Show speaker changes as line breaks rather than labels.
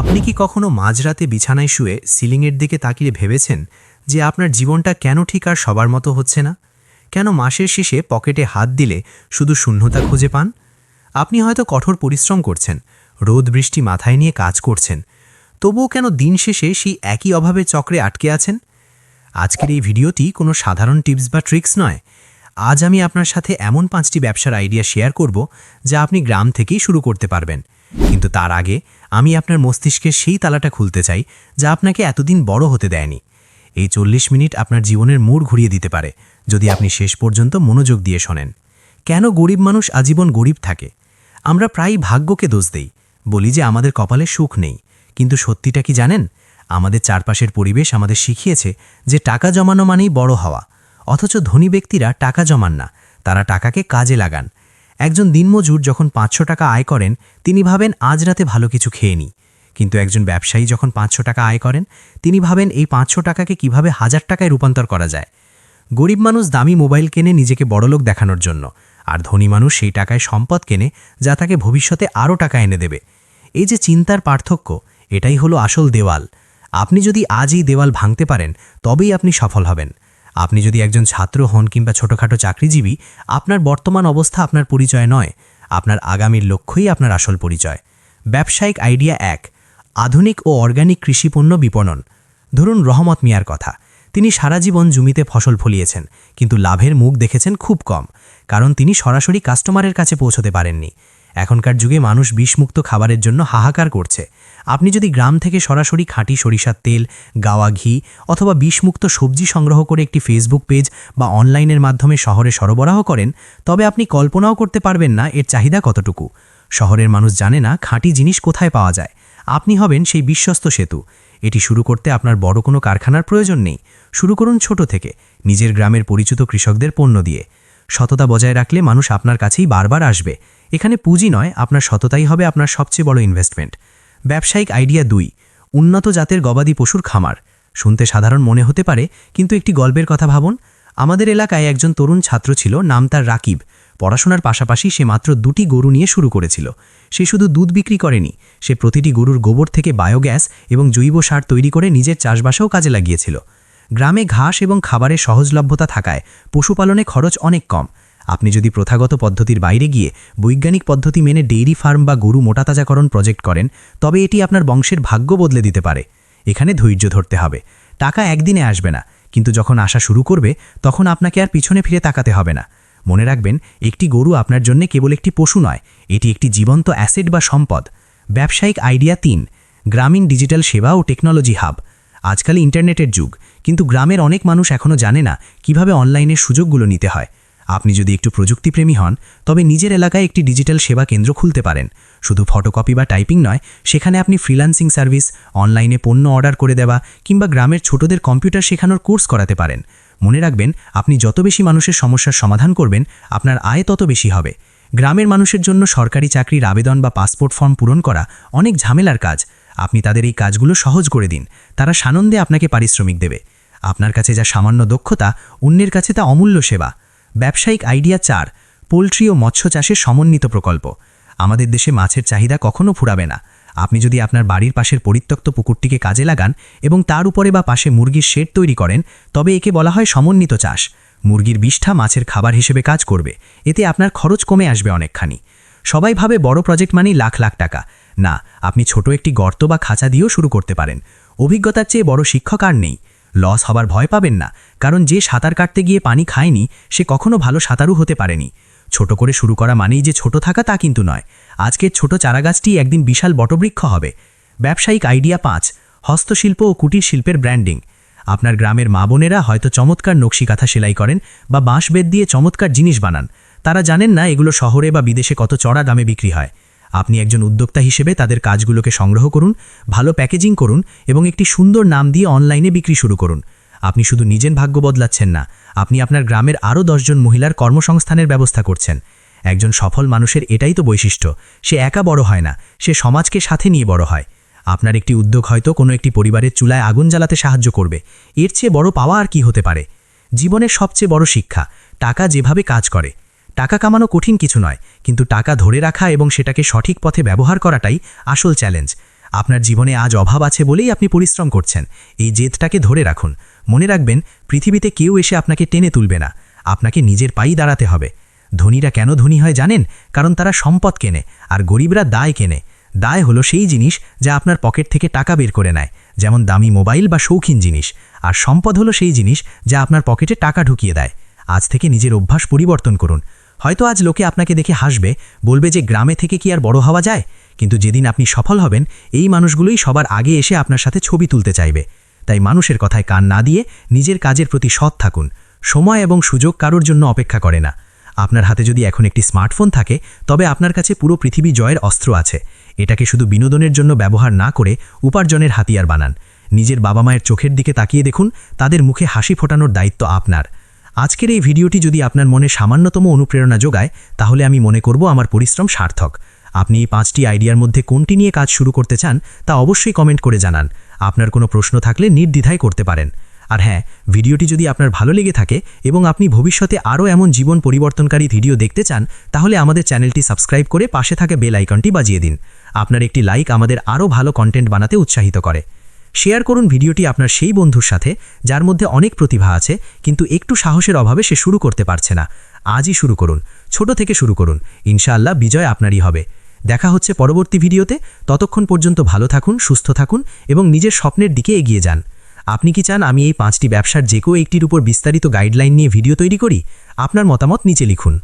আপনি কি কখনো মাঝরাতে বিছানায় শুয়ে সিলিংয়ের দিকে তাকিয়ে ভেবেছেন যে আপনার জীবনটা কেন ঠিক আর সবার মতো হচ্ছে না? কেন মাসের শেষে পকেটে হাত দিলে শুধু শূন্যতা খুঁজে পান? আপনি হয়তো কঠোর পরিশ্রম করছেন, রোদ বৃষ্টি মাথায় নিয়ে কাজ করছেন। তবুও কেন দিন শেষে সেই একই অভাবের চক্রে আটকে আছেন? আজকের এই ভিডিওটি কোনো সাধারণ টিপস বা ট্রিক্স নয়। আজ আমি আপনার সাথে এমন পাঁচটি ব্যবসার আইডিয়া শেয়ার করব যা আপনি গ্রাম থেকেই শুরু করতে পারবেন। কিন্তু তার আগে আমি আপনার মস্তিষ্কের সেই তালাটা খুলতে চাই যা আপনাকে এতদিন বড় হতে দেয়নি। এই চল্লিশ মিনিট আপনার জীবনের মোড় ঘুরিয়ে দিতে পারে, যদি আপনি শেষ পর্যন্ত মনোযোগ দিয়ে শোনেন। কেন গরিব মানুষ আজীবন গরিব থাকে? আমরা প্রায় ভাগ্যকে দোষ দেই, বলি যে আমাদের কপালে সুখ নেই। কিন্তু সত্যিটা কি জানেন? আমাদের চারপাশের পরিবেশ আমাদের শিখিয়েছে যে টাকা জমানো মানেই বড় হওয়া। অথচ ধনী ব্যক্তিরা টাকা জমান না, তারা টাকাকে কাজে লাগান। একজন দিনমজুর যখন পাঁচশো টাকা আয় করেন, তিনি ভাবেন, আজ রাতে ভালো কিছু খেয়ে নিই কিন্তু একজন ব্যবসায়ী যখন পাঁচশো টাকা আয় করেন, তিনি ভাবেন, এই পাঁচশো টাকাকে কীভাবে হাজার টাকায় রূপান্তর করা যায়? গরিব মানুষ দামি মোবাইল কেনে নিজেকে বড়লোক দেখানোর জন্য, আর ধনী মানুষ সেই টাকায় সম্পদ কেনে যা তাকে ভবিষ্যতে আরও টাকা এনে দেবে। এই যে চিন্তার পার্থক্য, এটাই হলো আসল দেওয়াল। আপনি যদি আজ এই দেওয়াল ভাঙতে পারেন, তবেই আপনি সফল হবেন। আপনি যদি একজন ছাত্র হন কিংবা ছোটোখাটো চাকরিজীবী, আপনার বর্তমান অবস্থা আপনার পরিচয় নয়। আপনার আগামীর লক্ষ্যই আপনার আসল পরিচয়। ব্যবসায়িক আইডিয়া এক, আধুনিক ও অর্গানিক কৃষিপণ্য বিপণন। ধরুন রহমত মিয়ার কথা, তিনি সারা জীবন জমিতে ফসল ফলিয়েছেন, কিন্তু লাভের মুখ দেখেছেন খুব কম, কারণ তিনি সরাসরি কাস্টমারের কাছে পৌঁছতে পারেননি। এখনকার যুগে মানুষ বিষমুক্ত খাবারের জন্য হাহাকার করছে। আপনি যদি গ্রাম থেকে সরাসরি খাঁটি সরিষার তেল, গাওয়া ঘি অথবা বিষমুক্ত সবজি সংগ্রহ করে একটি ফেসবুক পেজ বা অনলাইনের মাধ্যমে শহরে সরবরাহ করেন, তবে আপনি কল্পনাও করতে পারবেন না এর চাহিদা কতটুকু। শহরের মানুষ জানে না খাঁটি জিনিস কোথায় পাওয়া যায়। আপনি হবেন সেই বিশ্বস্ত সেতু। এটি শুরু করতে আপনার বড় কোনো কারখানার প্রয়োজন নেই। শুরু করুন ছোট থেকে, নিজের গ্রামের পরিচিত কৃষকদের পণ্য দিয়ে। সততা বজায় রাখলে মানুষ আপনার কাছেই বারবার আসবে। এখানে পুঁজি নয়, আপনার সততাই হবে আপনার সবচেয়ে বড় ইনভেস্টমেন্ট ব্যবসায়িক আইডিয়া দুই, উন্নত জাতের গবাদি পশুর খামার। শুনতে সাধারণ মনে হতে পারে, কিন্তু একটি গল্পের কথা ভাবুন। আমাদের এলাকায় একজন তরুণ ছাত্র ছিল, নাম তার রাকিব। পড়াশোনার পাশাপাশি সে মাত্র দুটি গরু নিয়ে শুরু করেছিল। সে শুধু দুধ বিক্রি করেনি, সে প্রতিটি গরুর গোবর থেকে বায়োগ্যাস এবং জৈব সার তৈরি করে নিজের চাষবাসেও কাজে লাগিয়েছিল। গ্রামে ঘাস এবং খাবারের সহজলভ্যতা থাকায় পশুপালনে খরচ অনেক কম। আপনি যদি প্রথাগত পদ্ধতির বাইরে গিয়ে বৈজ্ঞানিক পদ্ধতি মেনে ডেইরি ফার্ম বা গরু মোটাতাজাকরণ প্রজেক্ট করেন, তবে এটি আপনার বংশের ভাগ্য বদলে দিতে পারে। এখানে ধৈর্য ধরতে হবে। টাকা একদিনে আসবে না, কিন্তু যখন আসা শুরু করবে, তখন আপনাকে আর পিছনে ফিরে তাকাতে হবে না। মনে রাখবেন, একটি গরু আপনার জন্য কেবল একটি পশু নয়, এটি একটি জীবন্ত অ্যাসেট বা সম্পদ। ব্যবসায়িক আইডিয়া তিন, গ্রামীণ ডিজিটাল সেবা ও টেকনোলজি হাব। আজকাল ইন্টারনেটের যুগ, কিন্তু গ্রামের অনেক মানুষ এখনও জানে না কীভাবে অনলাইনের সুযোগগুলো নিতে হয়। আপনি যদি একটু প্রযুক্তিপ্রেমী হন, তবে নিজের এলাকায় একটি ডিজিটাল সেবা কেন্দ্র খুলতে পারেন। শুধু ফটোকপি বা টাইপিং নয়, সেখানে আপনি ফ্রিল্যান্সিং সার্ভিস, অনলাইনে পণ্য অর্ডার করে দেওয়া কিংবা গ্রামের ছোটদের কম্পিউটার শেখানোর কোর্স করাতে পারেন। মনে রাখবেন, আপনি যত বেশি মানুষের সমস্যার সমাধান করবেন, আপনার আয় তত বেশি হবে। গ্রামের মানুষের জন্য সরকারি চাকরির আবেদন বা পাসপোর্ট ফর্ম পূরণ করা অনেক ঝামেলার কাজ। আপনি তাদের এই কাজগুলো সহজ করে দিন। তারা সানন্দে আপনাকে পারিশ্রমিক দেবে। আপনার কাছে যা সামান্য দক্ষতা, অন্যের কাছে তা অমূল্য সেবা। ব্যবসায়িক আইডিয়া চার, পোলট্রি ও মৎস্য চাষের সমন্বিত প্রকল্প। আমাদের দেশে মাছের চাহিদা কখনও ফুরাবে না। আপনি যদি আপনার বাড়ির পাশের পরিত্যক্ত পুকুরটিকে কাজে লাগান এবং তার উপরে বা পাশে মুরগির শেড তৈরি করেন, তবে একে বলা হয় সমন্বিত চাষ। মুরগির বিষ্ঠা মাছের খাবার হিসেবে কাজ করবে। এতে আপনার খরচ কমে আসবে অনেকখানি। সবাই ভাবে বড় প্রজেক্ট মানেই লাখ লাখ টাকা। না, আপনি ছোট একটি গর্ত বা খাঁচা দিয়েও শুরু করতে পারেন। অভিজ্ঞতার চেয়ে বড় শিক্ষক আর নেই। লস হবার ভয় পাবেন না, কারণ যে সাঁতার কাটতে গিয়ে পানি খায়নি, সে কখনো ভালো সাঁতারু হতে পারেনি। ছোট করে শুরু করা মানেই যে ছোট থাকা তা কিন্তু নয়। আজকের ছোট চারাগাছটি একদিন বিশাল বটবৃক্ষ হবে। ব্যবসায়িক আইডিয়া পাঁচ, হস্তশিল্প ও কুটির শিল্পের ব্র্যান্ডিং। আপনার গ্রামের মা বোনেরা হয়তো চমৎকার নকশিকাথা সেলাই করেন বা বাঁশবেদ দিয়ে চমৎকার জিনিস বানান। তারা জানেন না এগুলো শহরে বা বিদেশে কত চড়া দামে বিক্রি হয়। আপনি একজন উদ্যোক্তা হিসেবে তাদের কাজগুলোকে সংগ্রহ করুন, ভালো প্যাকেজিং করুন এবং একটি সুন্দর নাম দিয়ে অনলাইনে বিক্রি শুরু করুন। আপনি শুধু নিজের ভাগ্য বদলাচ্ছেন না, আপনি আপনার গ্রামের আরও দশজন মহিলার কর্মসংস্থানের ব্যবস্থা করছেন। একজন সফল মানুষের এটাই তো বৈশিষ্ট্য, সে একা বড় হয় না, সে সমাজকে সাথে নিয়ে বড় হয়। আপনার একটি উদ্যোগ হয়তো কোনো একটি পরিবারের চুলায় আগুন জ্বালাতে সাহায্য করবে, এর চেয়ে বড় পাওয়া আর কি হতে পারে? জীবনের সবচেয়ে বড় শিক্ষা, টাকা যেভাবে কাজ করে। টাকা কামানো কঠিন কিছু নয়, কিন্তু টাকা ধরে রাখা এবং সেটাকে সঠিক পথে ব্যবহার করাটাই আসল চ্যালেঞ্জ। আপনার জীবনে আজ অভাব আছে বলেই আপনি পরিশ্রম করছেন। এই জেদটাকে ধরে রাখুন। মনে রাখবেন, পৃথিবীতে কেউ এসে আপনাকে টেনে তুলবে না। আপনাকে নিজের পাই দাঁড়াতে হবে। ধনীরা কেন ধনী হয় জানেন? কারণ তারা সম্পদ কেনে, আর গরিবরা দায় কেনে। দায় হলো সেই জিনিস যা আপনার পকেট থেকে টাকা বের করে নেয়, যেমন দামি মোবাইল বা শৌখিন জিনিস। আর সম্পদ হলো সেই জিনিস যা আপনার পকেটে টাকা ঢুকিয়ে দেয়। আজ থেকে নিজের অভ্যাস পরিবর্তন করুন। হয়তো আজ লোকে আপনাকে দেখে হাসবে, বলবে যে গ্রামে থেকে কি আর বড় হওয়া যায়। কিন্তু যেদিন আপনি সফল হবেন, এই মানুষগুলোই সবার আগে এসে আপনার সাথে ছবি তুলতে চাইবে। তাই মানুষের কথায় কান না দিয়ে নিজের কাজের প্রতি সৎ থাকুন। সময় এবং সুযোগ কারোর জন্য অপেক্ষা করে না। আপনার হাতে যদি এখন একটি স্মার্টফোন থাকে, তবে আপনার কাছে পুরো পৃথিবী জয়ের অস্ত্র আছে। এটাকে শুধু বিনোদনের জন্য ব্যবহার না করে উপার্জনের হাতিয়ার বানান। নিজের বাবা মায়ের চোখের দিকে তাকিয়ে দেখুন, তাদের মুখে হাসি ফোটানোর দায়িত্ব আপনার। আজকের এই ভিডিওটি যদি আপনার মনে সামান্যতম অনুপ্রেরণা যোগায়, তাহলে আমি মনে করব আমার পরিশ্রম সার্থক। আপনি এই পাঁচটি আইডিয়ার মধ্যে কোনটি নিয়ে কাজ শুরু করতে চান, তা অবশ্যই কমেন্ট করে জানান। আপনার কোনো প্রশ্ন থাকলে নির্দ্বিধায় করতে পারেন। আর হ্যাঁ ভিডিওটি যদি আপনার ভালো লেগে থাকে এবং আপনি ভবিষ্যতে আরও এমন জীবন পরিবর্তনকারী ভিডিও দেখতে চান, তাহলে আমাদের চ্যানেলটি সাবস্ক্রাইব করে পাশে থাকা বেল আইকনটি বাজিয়ে দিন। আপনার একটি লাইক আমাদের আরও ভালো কন্টেন্ট বানাতে উৎসাহিত করে। শেয়ার করুন ভিডিওটি আপনার সেই বন্ধুর সাথে, যার মধ্যে অনেক প্রতিভা আছে, কিন্তু একটু সাহসের অভাবে সে শুরু করতে পারছে না। আজই শুরু করুন, ছোট থেকে শুরু করুন। ইনশাআল্লাহ বিজয় আপনারই হবে। দেখা হচ্ছে পরবর্তী ভিডিওতে। ততক্ষণ পর্যন্ত ভালো থাকুন, সুস্থ থাকুন এবং নিজের স্বপ্নের দিকে এগিয়ে যান। আপনি কি চান আমি এই পাঁচটি ব্যবসার যে কেউ একটির উপর বিস্তারিত গাইডলাইন নিয়ে ভিডিও তৈরি করি? আপনার মতামত নিচে লিখুন।